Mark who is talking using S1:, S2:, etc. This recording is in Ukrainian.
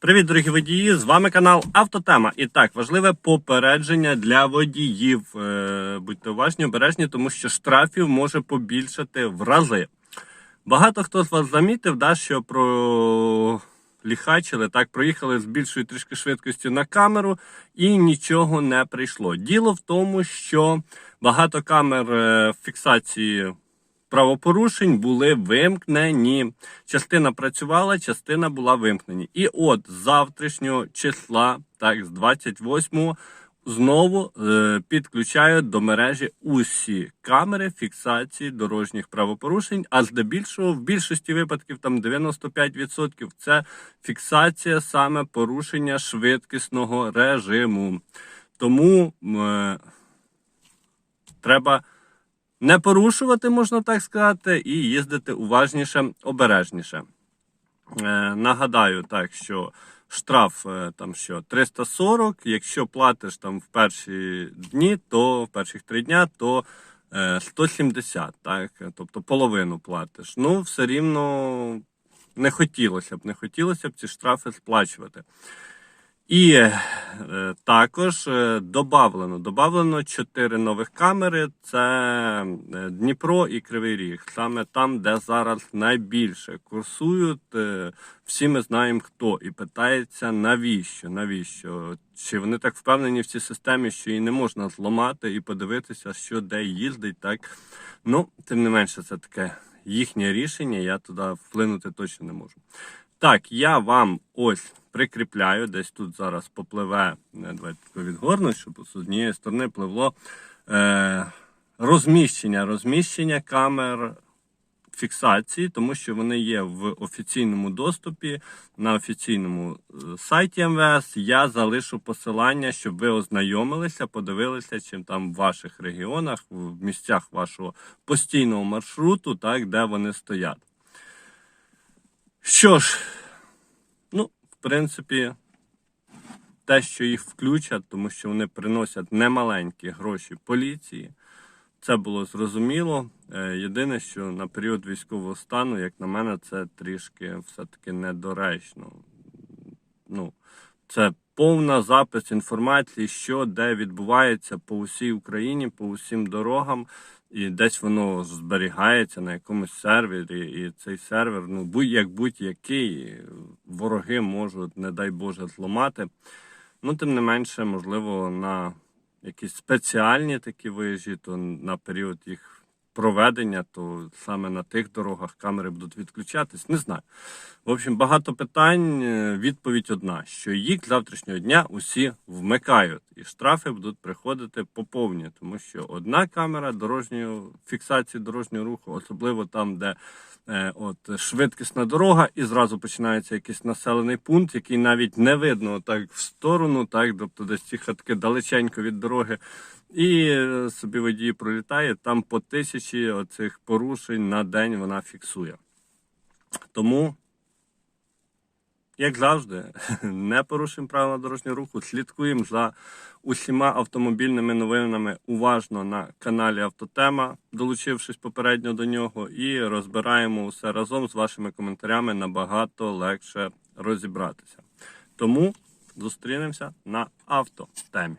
S1: Привіт, дорогі водії! З вами канал Автотема. І так, важливе попередження для водіїв. Е, Будьте уважні, обережні, тому що штрафів може побільшати в рази. Багато хто з вас замітив, да, що про ліхачили, так, проїхали з більшою трішки швидкістю на камеру і нічого не прийшло. Діло в тому, що багато камер е, фіксації правопорушень були вимкнені. Частина працювала, частина була вимкнені. І от з завтрашнього числа, так, з 28-го, знову е, підключають до мережі усі камери фіксації дорожніх правопорушень. А здебільшого, в більшості випадків, там 95% це фіксація саме порушення швидкісного режиму. Тому е, треба не порушувати, можна так сказати, і їздити уважніше, обережніше. Е, нагадаю, так, що штраф е, там що 340, якщо платиш там в перші дні, то в перших три дня, то е, 170, так, тобто половину платиш. Ну, все рівно не хотілося б, не хотілося б ці штрафи сплачувати. І е, також добавлено, добавлено 4 нових камери. Це е, Дніпро і Кривий Ріг. Саме там, де зараз найбільше курсують. Е, всі ми знаємо хто. І питається, навіщо? Навіщо? Чи вони так впевнені в цій системі, що її не можна зламати і подивитися, що де їздить, так? Ну, тим не менше, це таке їхнє рішення. Я туди вплинути точно не можу. Так, я вам ось прикріпляю, десь тут зараз попливе, давайте відгорну, щоб з однієї сторони пливло е, розміщення, розміщення камер фіксації, тому що вони є в офіційному доступі на офіційному е, сайті МВС. Я залишу посилання, щоб ви ознайомилися, подивилися, чим там в ваших регіонах, в місцях вашого постійного маршруту, так, де вони стоять. Що ж, ну, в принципі, те, що їх включать, тому що вони приносять немаленькі гроші поліції, це було зрозуміло. Е, Єдине, що на період військового стану, як на мене, це трішки все-таки недоречно. Ну, це повна запис інформації, що де відбувається по усій Україні, по усім дорогам. І десь воно зберігається на якомусь сервері, і цей сервер, ну будь як будь-який, вороги можуть, не дай Боже, зламати. Ну, тим не менше, можливо, на якісь спеціальні такі виїжджі, то на період їх проведення, то саме на тих дорогах камери будуть відключатись. Не знаю. В общем, багато питань. е, Відповідь одна: що їх завтрашнього дня усі вмикають, і штрафи будуть приходити по повні, тому що одна камера дорожньої фіксації дорожнього руху, особливо там, де е, от швидкісна дорога, і зразу починається якийсь населений пункт, який навіть не видно так в сторону, так, тобто десь ці хатки далеченько від дороги. І е, собі водій пролітає, там по тисячі оцих порушень на день вона фіксує. Тому, як завжди, не порушуємо правила дорожнього руху, слідкуємо за усіма автомобільними новинами уважно на каналі Автотема, долучившись попередньо до нього, і розбираємо усе разом з вашими коментарями набагато легше розібратися. Тому зустрінемося на автотемі.